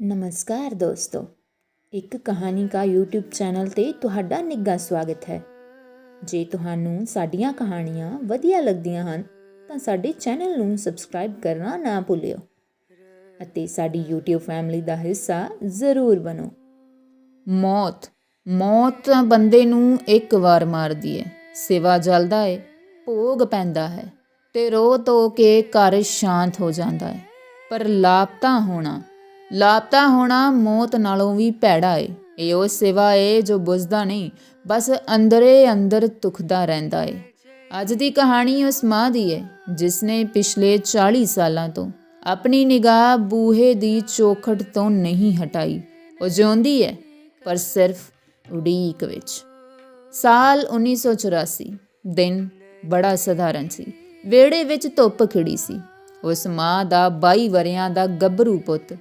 ਨਮਸਕਾਰ ਦੋਸਤੋ। ਇੱਕ ਕਹਾਣੀ ਕਾ YouTube ਚੈਨਲ ਤੇ ਤੁਹਾਡਾ ਨਿੱਘਾ ਸਵਾਗਤ ਹੈ। ਜੇ ਤੁਹਾਨੂੰ ਸਾਡੀਆਂ ਕਹਾਣੀਆਂ ਵਧੀਆ ਲੱਗਦੀਆਂ ਹਨ, ਤਾਂ ਸਾਡੇ ਚੈਨਲ ਨੂੰ ਸਬਸਕ੍ਰਾਈਬ ਕਰਨਾ ਨਾ ਭੁੱਲਿਓ ਅਤੇ ਸਾਡੀ YouTube ਫੈਮਿਲੀ ਦਾ ਹਿੱਸਾ ਜ਼ਰੂਰ ਬਣੋ। ਮੌਤ। ਮੌਤ ਬੰਦੇ ਨੂੰ ਇੱਕ ਵਾਰ ਮਾਰਦੀ ਹੈ। ਸੇਵਾ ਜਲਦਾ ਹੈ, ਭੋਗ ਪੈਂਦਾ ਹੈ ਤੇ ਰੋ ਧੋ ਕੇ ਘਰ ਸ਼ਾਂਤ ਹੋ ਜਾਂਦਾ ਹੈ। ਪਰ ਲਾਪਤਾ ਹੋਣਾ ਲਾਪਤਾ ਹੋਣਾ ਮੌਤ ਨਾਲੋਂ ਵੀ ਭੈੜਾ ਏ। ਇਹ ਉਹ ਸਿਵਾ ਏ ਜੋ ਬੁਝਦਾ ਨਹੀਂ, ਬਸ ਅੰਦਰੇ ਅੰਦਰ ਤੁਖਦਾ ਰਹਿੰਦਾ ਏ। ਅੱਜ ਦੀ ਕਹਾਣੀ ਉਸ ਮਾਂ ਦੀ ਹੈ ਜਿਸ ਨੇ ਪਿਛਲੇ 40 ਸਾਲਾਂ ਤੋਂ ਆਪਣੀ ਨਿਗਾਹ ਬੂਹੇ ਦੀ ਚੋਖਟ ਤੋਂ ਨਹੀਂ ਹਟਾਈ। ਉਹ ਜਿਉਂਦੀ ਹੈ ਪਰ ਸਿਰਫ ਉਡੀਕ ਵਿੱਚ। ਸਾਲ 1984 ਦਿਨ ਬੜਾ ਸਧਾਰਨ ਸੀ। ਵਿਹੜੇ ਵਿੱਚ ਧੁੱਪ ਖਿੜੀ ਸੀ। ਉਸ ਮਾਂ ਦਾ 22 ਵਰਿਆਂ ਦਾ ਗੱਭਰੂ ਪੁੱਤ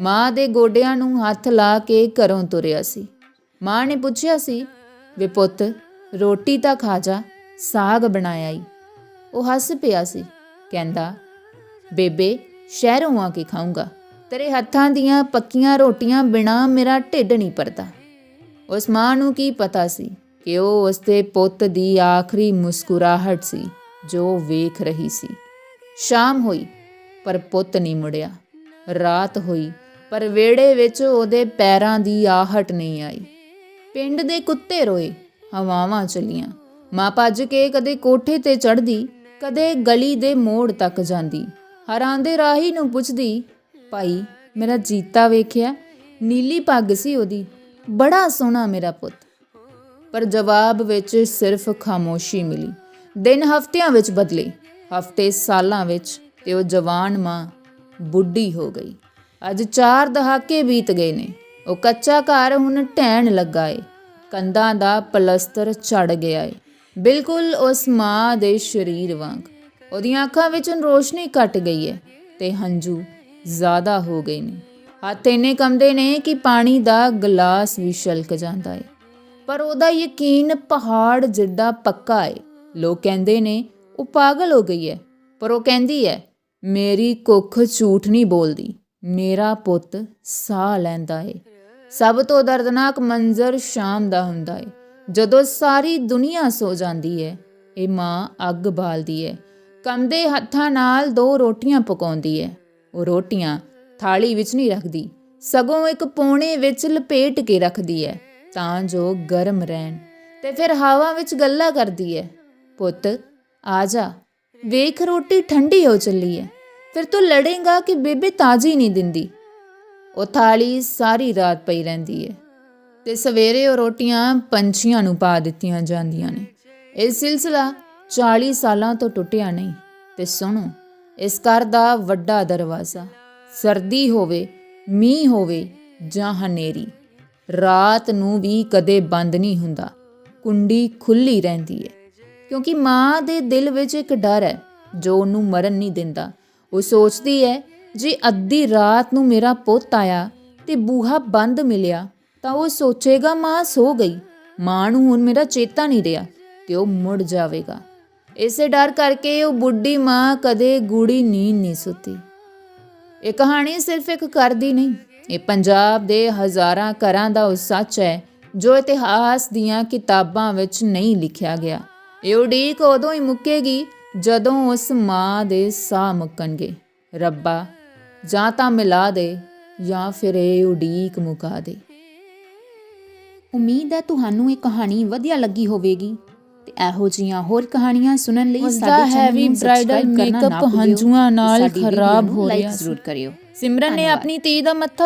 ਮਾਂ ਦੇ ਗੋਡਿਆਂ ਨੂੰ ਹੱਥ ਲਾ ਕੇ ਘਰੋਂ ਤੁਰਿਆ ਸੀ। ਮਾਂ ਨੇ ਪੁੱਛਿਆ ਸੀ, ਵੇ ਪੁੱਤ, ਰੋਟੀ ਤਾਂ ਖਾ ਜਾ, ਸਾਗ ਬਣਾਇਆ ਈ। ਉਹ ਹੱਸ ਪਿਆ ਸੀ, ਕਹਿੰਦਾ, ਬੇਬੇ, ਸ਼ਹਿਰੋਂ ਆ ਕੇ ਖਾਊਂਗਾ। ਤੇਰੇ ਹੱਥਾਂ ਦੀਆਂ ਪੱਕੀਆਂ ਰੋਟੀਆਂ ਬਿਨਾ ਮੇਰਾ ਢਿੱਡ ਨਹੀਂ ਭਰਦਾ। ਉਸ ਮਾਂ ਨੂੰ ਕੀ ਪਤਾ ਸੀ ਕਿ ਉਹ ਉਸਦੇ ਪੁੱਤ ਦੀ ਆਖਰੀ ਮੁਸਕਰਾਹਟ ਸੀ, ਜੋ ਵੇਖ ਰਹੀ ਸੀ। ਸ਼ਾਮ ਹੋਈ, ਪਰ ਪੁੱਤ ਨਹੀਂ ਮੁੜਿਆ। ਰਾਤ ਹੋਈ ਪਰ ਵਿਹੜੇ ਵਿੱਚ ਉਹਦੇ ਪੈਰਾਂ ਦੀ ਆਹਟ ਨਹੀਂ ਆਈ। ਪਿੰਡ ਦੇ ਕੁੱਤੇ ਰੋਏ, ਹਵਾਵਾਂ ਚੱਲੀਆਂ। ਮਾਂ ਭੱਜ ਕੇ ਕਦੇ ਕੋਠੇ ਤੇ ਚੜਦੀ ਕਦੇ ਗਲੀ ਦੇ ਮੋੜ ਤੱਕ ਜਾਂਦੀ। ਹਰਾਂਦੇ ਰਾਹੀ ਨੂੰ ਪੁੱਛਦੀ, ਭਾਈ, ਮੇਰਾ ਜੀਤਾ ਵੇਖਿਆ? ਨੀਲੀ ਪੱਗ ਸੀ ਉਹਦੀ। ਬੜਾ ਸੋਹਣਾ ਮੇਰਾ ਪੁੱਤ। ਪਰ ਜਵਾਬ ਵਿੱਚ ਸਿਰਫ ਖਾਮੋਸ਼ੀ ਮਿਲੀ। ਦਿਨ ਹਫ਼ਤਿਆਂ ਵਿੱਚ ਬਦਲੇ। ਹਫ਼ਤੇ ਸਾਲਾਂ ਵਿੱਚ ਤੇ ਉਹ ਜਵਾਨ ਮਾਂ ਬੁੱਢੀ ਹੋ ਗਈ। ਅੱਜ ਚਾਰ ਦਹਾਕੇ ਬੀਤ ਗਏ ਨੇ। ਉਹ ਕੱਚਾ ਘਰ ਹੁਣ ਢਹਿਣ ਲੱਗਾ ਏ। ਕੰਧਾਂ ਦਾ ਪਲਸਤਰ ਝੜ ਗਿਆ ਏ। ਬਿਲਕੁਲ ਉਸ ਮਾਂ ਦੇ ਸਰੀਰ ਵਾਂਗ। ਉਹਦੀਆਂ ਅੱਖਾਂ ਵਿੱਚ ਰੋਸ਼ਨੀ ਘਟ ਗਈ ਹੈ ਤੇ ਹੰਝੂ ਜ਼ਿਆਦਾ ਹੋ ਗਏ ਨੇ। ਹੱਥ ਇੰਨੇ ਕੰਮਦੇ ਨੇ ਕਿ ਪਾਣੀ ਦਾ ਗਲਾਸ ਵੀ ਛਲਕ ਜਾਂਦਾ ਏ। ਪਰ ਉਹਦਾ ਯਕੀਨ ਪਹਾੜ ਜਿੱਡਾ ਪੱਕਾ ਏ। ਲੋਕ ਕਹਿੰਦੇ ਨੇ, ਉਹ ਪਾਗਲ ਹੋ ਗਈ ਹੈ ਪਰ ਉਹ ਕਹਿੰਦੀ ਹੈ ਮੇਰੀ ਕੁੱਖ ਝੂਠ ਨਹੀਂ ਬੋਲਦੀ। ਮੇਰਾ ਪੁੱਤ ਸਾਹ ਲੈਂਦਾ ਏ। ਸਭ ਤੋਂ ਦਰਦਨਾਕ ਮੰਜ਼ਰ ਸ਼ਾਮ ਦਾ ਹੁੰਦਾ ਏ। ਜਦੋਂ ਸਾਰੀ ਦੁਨੀਆ ਸੋ ਜਾਂਦੀ ਹੈ ਇਹ ਮਾਂ ਅੱਗ ਬਾਲਦੀ ਹੈ ਕੰਮਦੇ ਹੱਥਾਂ ਨਾਲ ਦੋ ਰੋਟੀਆਂ ਪਕਾਉਂਦੀ ਹੈ ਉਹ ਰੋਟੀਆਂ ਥਾਲੀ ਵਿੱਚ ਨਹੀਂ ਰੱਖਦੀ, ਸਗੋਂ ਇੱਕ ਪੋਣੇ ਵਿੱਚ ਲਪੇਟ ਕੇ ਰੱਖਦੀ ਹੈ ਤਾਂ ਜੋ ਗਰਮ ਰਹਿਣ। ਤੇ ਫਿਰ ਹਵਾ ਵਿੱਚ ਗੱਲਾਂ ਕਰਦੀ ਹੈ ਪੁੱਤ, ਆ ਜਾ, ਵੇਖ ਰੋਟੀ ਠੰਡੀ ਹੋ ਚੱਲੀ ਹੈ ਫਿਰ ਤੂੰ ਲੜੇਗਾ ਕਿ ਬੇਬੇ ਤਾਜੀ ਨਹੀਂ ਦਿੰਦੀ। ਉਹ ਥਾਲੀ ਸਾਰੀ ਰਾਤ ਪਈ ਰਹਿੰਦੀ ਹੈ ਤੇ ਸਵੇਰੇ ਉਹ ਰੋਟੀਆਂ ਪੰਛੀਆਂ ਨੂੰ ਪਾ ਦਿੱਤੀਆਂ ਜਾਂਦੀਆਂ ਨੇ। ਇਹ ਸਿਲਸਿਲਾ 40 ਸਾਲਾਂ ਤੋਂ ਟੁੱਟਿਆ ਨਹੀਂ ਤੇ ਸੁਣੋ, ਇਸ ਘਰ ਦਾ ਵੱਡਾ ਦਰਵਾਜ਼ਾ, ਸਰਦੀ ਹੋਵੇ, ਮੀਂਹ ਹੋਵੇ ਜਾਂ ਹਨੇਰੀ, ਰਾਤ ਨੂੰ ਵੀ ਕਦੇ ਬੰਦ ਨਹੀਂ ਹੁੰਦਾ, ਕੁੰਡੀ ਖੁੱਲੀ ਰਹਿੰਦੀ ਹੈ ਕਿਉਂਕਿ ਮਾਂ ਦੇ ਦਿਲ ਵਿੱਚ ਇੱਕ ਡਰ ਹੈ, ਜੋ ਉਹਨੂੰ ਮਰਨ ਨਹੀਂ ਦਿੰਦਾ ਉਹ ਸੋਚਦੀ ਹੈ, ਜੇ ਅੱਧੀ ਰਾਤ ਨੂੰ ਮੇਰਾ ਪੁੱਤ ਆਇਆ ਤੇ ਬੂਹਾ ਬੰਦ ਮਿਲਿਆ, ਤਾਂ ਉਹ ਸੋਚੇਗਾ, ਮਾਂ, ਸੋ ਗਈ। ਮਾਂ ਨੂੰ ਹੁਣ ਮੇਰਾ ਚੇਤਾ ਨਹੀਂ ਰਿਹਾ ਤੇ ਉਹ ਮੁੜ ਜਾਵੇਗਾ। ਇਸੇ ਡਰ ਕਰਕੇ ਉਹ ਬੁੱਢੀ ਮਾਂ ਕਦੇ ਗੂੜੀ ਨੀਂਦ ਨਹੀਂ ਸੁੱਤੀ। ਇਹ ਕਹਾਣੀ ਸਿਰਫ ਇੱਕ ਘਰ ਦੀ ਨਹੀਂ, ਇਹ ਪੰਜਾਬ ਦੇ ਹਜ਼ਾਰਾਂ ਘਰਾਂ ਦਾ ਉਹ ਸੱਚ ਹੈ, ਜੋ ਇਤਿਹਾਸ ਦੀਆਂ ਕਿਤਾਬਾਂ ਵਿੱਚ ਨਹੀਂ ਲਿਖਿਆ ਗਿਆ। ਇਹ ਉਡੀਕ ਉਦੋਂ ਹੀ ਮੁੱਕੇਗੀ ਜਦੋਂ ਉਸ ਮਾਂ ਦੇ ਸਾਹ ਮੁੱਕਣਗੇ ਰੱਬਾ ਜਾਂ ਤਾਂ ਮਿਲਾ ਦੇ ਜਾਂ ਫਿਰ ਇਹ ਉਡੀਕ ਮੁਕਾ ਦੇ ਉਮੀਦ ਹੈ ਤੁਹਾਨੂੰ ਇਹ ਕਹਾਣੀ ਵਧੀਆ ਲੱਗੀ ਹੋਵੇਗੀ ਤੇ ਇਹੋ ਜੀਆਂ ਹੋਰ ਕਹਾਣੀਆਂ ਸੁਣਨ ਲਈ ਸਾਡੇ ਚੈਨਲ heavy ਨੂੰ bridal ਸਬਸਕ੍ਰਾਈਬ ਕਰਨਾ ਨਾ makeup ਭੁੱਲਿਓ ਹੰਝੂਆਂ ਨਾਲ ਖਰਾਬ ਹੋ ਰਿਹਾ। ਜ਼ਰੂਰ ਕਰਿਓ ਸਿਮਰਨ ਨੇ। ਆਪਣੀ ਧੀ ਦਾ ਮੱਥਾ